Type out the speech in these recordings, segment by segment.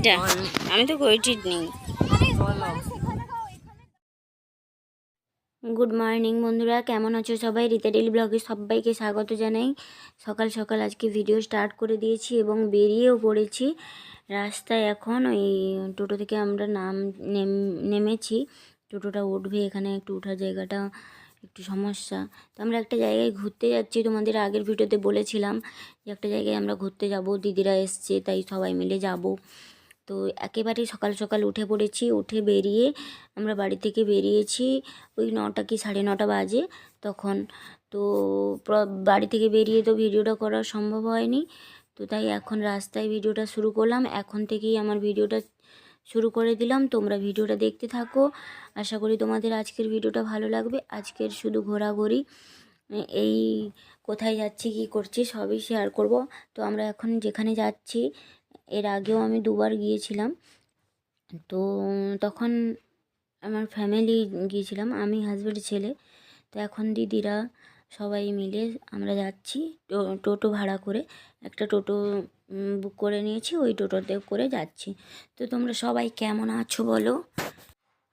এটা? আমি তো নেই। গুড মর্নিং বন্ধুরা। কেমন আছো সবাই? রীতা ডেলি ব্লগে সবাইকে স্বাগত জানাই। সকাল সকাল আজকে ভিডিও স্টার্ট করে দিয়েছি এবং বেরিয়েও পড়েছি। রাস্তায় এখন ওই টোটো থেকে আমরা নাম নেমেছি। টোটোটা উঠবে এখানে, একটু ওঠার জায়গাটা একটু সমস্যা। তো আমরা একটা জায়গায় ঘুরতে যাচ্ছি। তোমাদের আগের ভিডিওতে বলেছিলাম যে একটা জায়গায় আমরা ঘুরতে যাব। দিদিরা এসছে, তাই সবাই মিলে যাব। তো একেবারে সকাল সকাল উঠে পড়েছি, উঠে বেরিয়ে আমরা বাড়ি থেকে বেরিয়েছি, ওই নটা কি সাড়ে নটা বাজে তখন। তো বাড়ি থেকে বেরিয়ে তো ভিডিওটা করা সম্ভব হয়নি। তো তাই এখন রাস্তায় ভিডিওটা শুরু করলাম, এখন থেকেই আমার ভিডিওটা শুরু করে দিলাম। তোমরা ভিডিওটা দেখতে থাকো। আশা করি তোমাদের আজকের ভিডিওটা ভালো লাগবে। আজকের শুধু ঘোরাঘুরি, এই কোথায় যাচ্ছি, কী করছি সবই শেয়ার করব। তো আমরা এখন যেখানে যাচ্ছি এর আগেও আমি দুবার গিয়েছিলাম। তো, তখন আমার ফ্যামিলি গিয়েছিলাম, আমি হাজব্যান্ড ছেলে। তো এখন দিদিরা সবাই মিলে আমরা যাচ্ছি টোটো ভাড়া করে। একটা টোটো বুক করে নিয়েছি, ওই টোটোতে করে যাচ্ছি। তো তোমরা সবাই কেমন আছো বলো?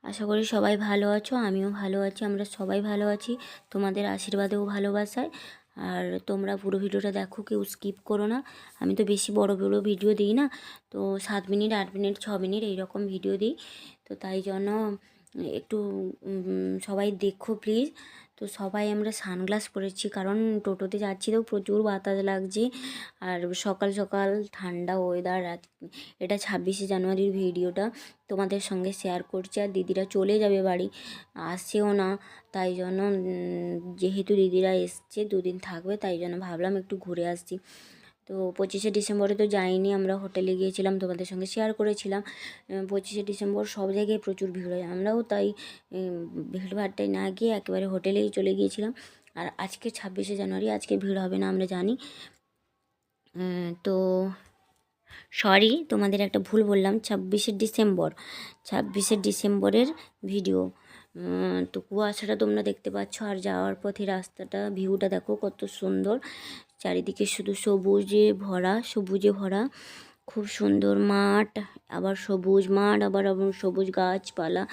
আশা করি সবাই ভালো আছো, আমিও ভালো আছি, আমরা সবাই ভালো আছি। তোমাদের আশীর্বাদেও ভালোবাসায়। আর তোমরা পুরো ভিডিওটা দেখো, কেউ স্কিপ করো না। আমি তো বেশি বড় বড় ভিডিও দিই না। তো সাত মিনিট, আট মিনিট, ছ মিনিট এইরকম ভিডিও দিই। তো তাই জন্য একটু সবাই দেখো প্লিজ তো সবাই আমরা সানগ্লাস পরেছি, কারণ টোটোতে যাচ্ছি তো প্রচুর বাতাস লাগছে। আর সকাল সকাল ঠান্ডা ওয়েদার এটা ছাব্বিশে জানুয়ারির ভিডিওটা তোমাদের সঙ্গে শেয়ার করছি। আর দিদিরা চলে যাবে বাড়ি, আসেও না, তাই জন্য যেহেতু দিদিরা এসছে, দুদিন থাকবে, তাই জন্য ভাবলাম একটু ঘুরে আসছি তো পঁচিশে ডিসেম্বরে তো যাইনি, আমরা হোটেলে গিয়েছিলাম, তোমাদের সঙ্গে শেয়ার করেছিলাম। পঁচিশে ডিসেম্বর সব জায়গায় প্রচুর ভিড় হয়, আমরাও তাই ভিড়ভাড়টায় না গিয়ে একেবারে হোটেলেই চলে গিয়েছিলাম। আর আজকে ছাব্বিশে জানুয়ারি, আজকে ভিড় হবে না, আমরা জানি। তো সরি তোমাদের একটা ভুল বললাম, ছাব্বিশে ডিসেম্বর, ছাব্বিশে ডিসেম্বরের ভিডিও তো কুয়াশাটা তোমরা দেখতে পাচ্ছ, আর যাওয়ার পথে রাস্তাটা ভিউটা দেখো কত সুন্দর। চারিদিকে শুধু সবুজে ভরা সবুজে ভরা। খুব সুন্দর মাঠ, আবার সবুজ মাঠ, আবার আবার সবুজ গাছপালা।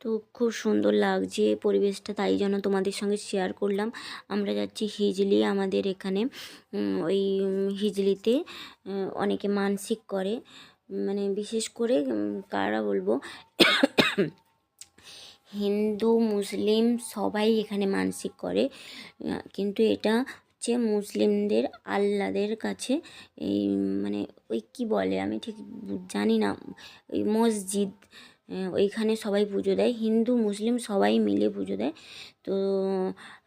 তো খুব সুন্দর লাগছে পরিবেশটা, তাই জন্য তোমাদের সঙ্গে শেয়ার করলাম। আমরা যাচ্ছি হিজলি, আমাদের এখানে ওই হিজলিতে অনেকে মানসিক করে। মানে বিশেষ করে কারা বলব? হিন্দু, মুসলিম সবাই এখানে মানসিক করে। কিন্তু এটা হচ্ছে মুসলিমদের আল্লাদের কাছে এই মানে ওই কি বলে আমি ঠিক জানি না, ওই মসজিদ ওইখানে সবাই পুজো দেয়, হিন্দু, মুসলিম সবাই মিলে পুজো দেয়। তো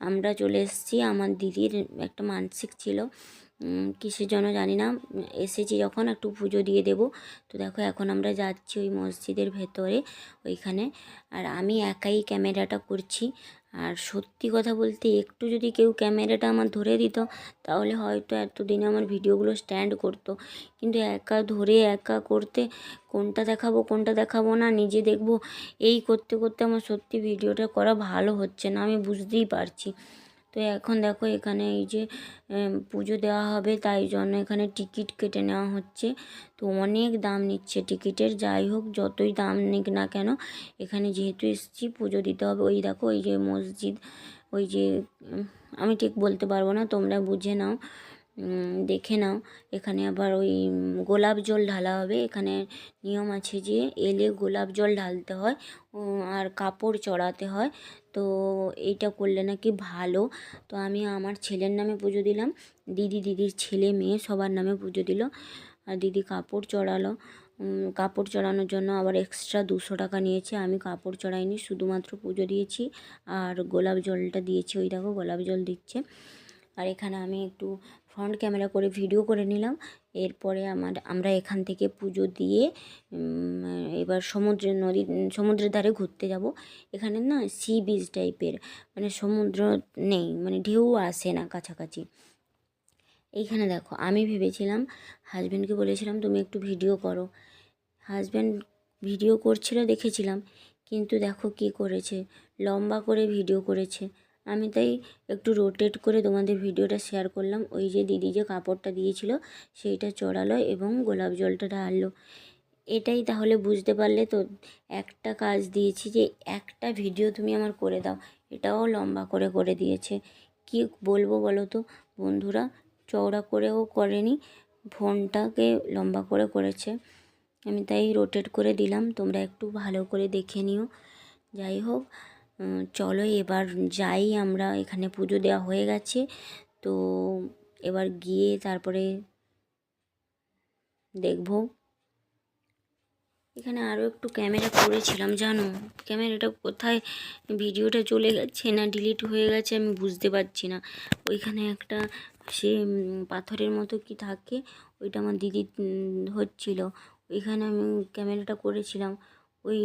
আমরা চলে এসেছি, আমার দিদির একটা মানসিক ছিল কিসের জন্য জানি না, এসেছি যখন একটু পুজো দিয়ে দেব। তো দেখো এখন আমরা যাচ্ছি ওই মসজিদের ভেতরে, ওইখানে। আর আমি একাই ক্যামেরাটা করছি আর সত্যি কথা বলতে একটু যদি কেউ ক্যামেরাটা আমার ধরে দিত, তাহলে হয়তো এতদিনে আমার ভিডিওগুলো স্ট্যান্ড করতো। কিন্তু একা ধরে একা করতে কোনটা দেখাবো কোনটা দেখাবো না, নিজে দেখব, এই করতে করতে আমার সত্যি ভিডিওটা করা ভালো হচ্ছে না, আমি বুঝতেই পারছি। তো এখন দেখো এখানে এই যে পুজো দেওয়া হবে, তাই জন্য এখানে টিকিট কেটে নেওয়া হচ্ছে। তো অনেক দাম নিচ্ছে টিকিটের, যাই হোক যতই দাম নিক না কেন, এখানে যেহেতু এসছি পুজো দিতে হবে। ওই দেখো ওই যে মসজিদ, ওই যে আমি ঠিক বলতে পারব না, তোমরা বুঝে নাও। দেখে নাও। এখানে আবার ওই গোলাপ জল ঢালা হবে। এখানে নিয়ম আছে যে এলে গোলাপ জল ঢালতে হয় আর কাপড় চড়াতে হয়। তো এইটা করলে নাকি ভালো। তো আমি আমার ছেলের নামে পুজো দিলাম। দিদি দিদির ছেলে মেয়ে সবার নামে পুজো দিল। আর দিদি কাপড় চড়ালো। কাপড় চড়ানোর জন্য আবার এক্সট্রা দুশো টাকা নিয়েছে। আমি কাপড় চড়াইনি, শুধুমাত্র পুজো দিয়েছি। আর গোলাপ জলটা দিয়েছি। ওই দেখো গোলাপ জল দিচ্ছে। আর এখানে আমি একটু ফ্রন্ট ক্যামেরা করে ভিডিও করে নিলাম। এরপরে আমার, আমরা এখান থেকে পুজো দিয়ে এবার সমুদ্রে নদী, সমুদ্রের ধারে ঘুরতে যাব। এখানে না সি বিচ টাইপের মানে সমুদ্র নেই মানে ঢেউ আসে না কাছাকাছি। এইখানে দেখো, আমি ভেবেছিলাম হাজব্যান্ডকে বলেছিলাম, তুমি একটু ভিডিও করো। হাজব্যান্ড ভিডিও করছিল, দেখেছিলাম। কিন্তু দেখো কি করেছে, লম্বা করে ভিডিও করেছে। আমি তাই একটু রোটেট করে তোমাদের ভিডিওটা শেয়ার করলাম। ওই যে দিদি যে কাপড়টা দিয়েছিল, সেইটা চড়ালো এবং গোলাপ জলটা ঢাললো। এটাই তাহলে বুঝতে পারলে তো একটা কাজ দিয়েছি যে একটা ভিডিও তুমি আমার করে দাও। এটাও লম্বা করে করে দিয়েছে। কি বলব বলো তো? বন্ধুরা, চওড়া করেও করেনি, ফোনটাকে লম্বা করে করেছে। আমি তাই রোটেট করে দিলাম। তোমরা একটু ভালো করে দেখে নিও। যাই হোক চলো এবার যাই, আমরা এখানে পুজো দেওয়া হয়ে গেছে। তো এবার গিয়ে তারপরে দেখব। এখানে আরও একটু ক্যামেরা করেছিলাম, জানো? ক্যামেরাটা কোথায়? ভিডিওটা চলে গেছে না ডিলিট হয়ে গেছে আমি বুঝতে পারছি না। ওইখানে একটা সে পাথরের মতো কি থাকে, ওইটা আমার দিদি হচ্ছিল। ওইখানে আমি ক্যামেরাটা করেছিলাম। ওই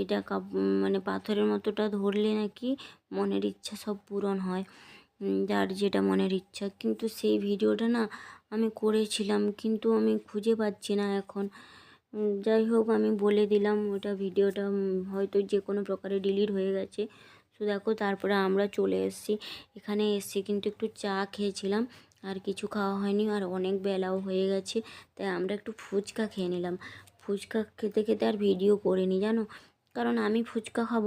এটা কাপ মানে পাথরের মতোটা ধরলে নাকি মনের ইচ্ছা সব পূরণ হয়। যার যেটা মনের ইচ্ছা। কিন্তু সেই ভিডিওটা না আমি করেছিলাম, কিন্তু আমি খুঁজে পাচ্ছি না এখন। যাই হোক, আমি বলে দিলাম ওটা ভিডিওটা হয়তো যে কোনো প্রকারে ডিলিট হয়ে গেছে। তো দেখো, তারপরে আমরা চলে এসেছি। এখানে এসে কিন্তু একটু চা খেয়েছিলাম, আর কিছু খাওয়া হয়নি, আর অনেক বেলাও হয়ে গেছে। তাই আমরা একটু ফুচকা খেয়ে নিলাম। ফুচকা খেতে খেতে আর ভিডিও করিনি, জানো? কারণ আমি ফুচকা খাব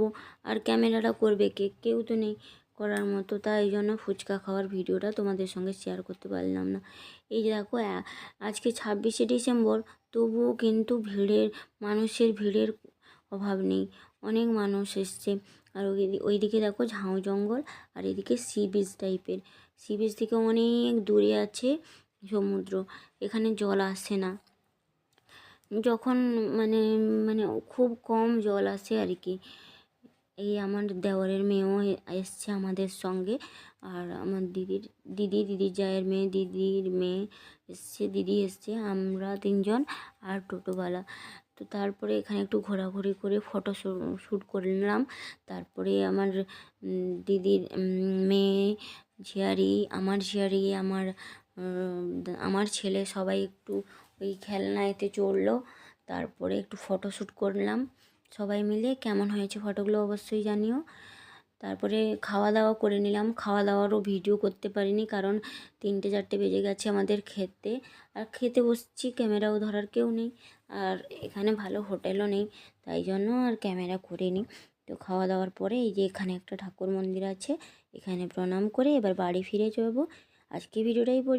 আর ক্যামেরাটা করবে কে? কেউ তো নেই করার মতো। তাই জন্য ফুচকা খাওয়ার ভিডিওটা তোমাদের সঙ্গে শেয়ার করতে পারলাম না। এই যে দেখো আজকে ছাব্বিশে ডিসেম্বর, তবুও কিন্তু ভিড়ের, মানুষের ভিড়ের অভাব নেই। অনেক মানুষ এসছে। আর ওই ওইদিকে দেখো ঝাউ জঙ্গল আর এদিকে সি বিচ টাইপের সি বিচ থেকে অনেক দূরে আছে সমুদ্র। এখানে জল আসে না। যখন মানে মানে খুব কম জল আসে আর কি। এই আমার দেওয়ারের মেয়েও এসছে আমাদের সঙ্গে। আর আমার দিদির, দিদি, দিদির জায়ের মেয়ে, দিদির মেয়ে এসছে, দিদি এসছে, আমরা তিনজন আর টোটোওয়ালা। তো তারপরে এখানে একটু ঘোরাঘুরি করে ফটো শ্যুট করলাম তারপরে আমার দিদির মেয়ে, ঝিয়ারি, আমার ঝিয়ারি, আমার আমার ছেলে সবাই একটু ওই খেলনাতে চড়লো। তারপরে একটু ফটো শ্যুট করলাম। সবাই মিলে কেমন হয়েছে ফটোগুলো অবশ্যই জানিও। তারপরে খাওয়া দাওয়া করে নিলাম। খাওয়া দাওয়ারও ভিডিও করতে পারিনি কারণ তিনটে, চারটে বেজে গেছে আমাদের খেতে। আর খেতে বসছি ক্যামেরাও ধরার কেউ নেই। আর এখানে ভালো হোটেলও নেই, তাই জন্য আর ক্যামেরা করিনি তো খাওয়া দাওয়ার পরে এই যে এখানে একটা ঠাকুর মন্দির আছে, এখানে প্রণাম করে এবার বাড়ি ফিরে যাব। আজকে ভিডিওটাই।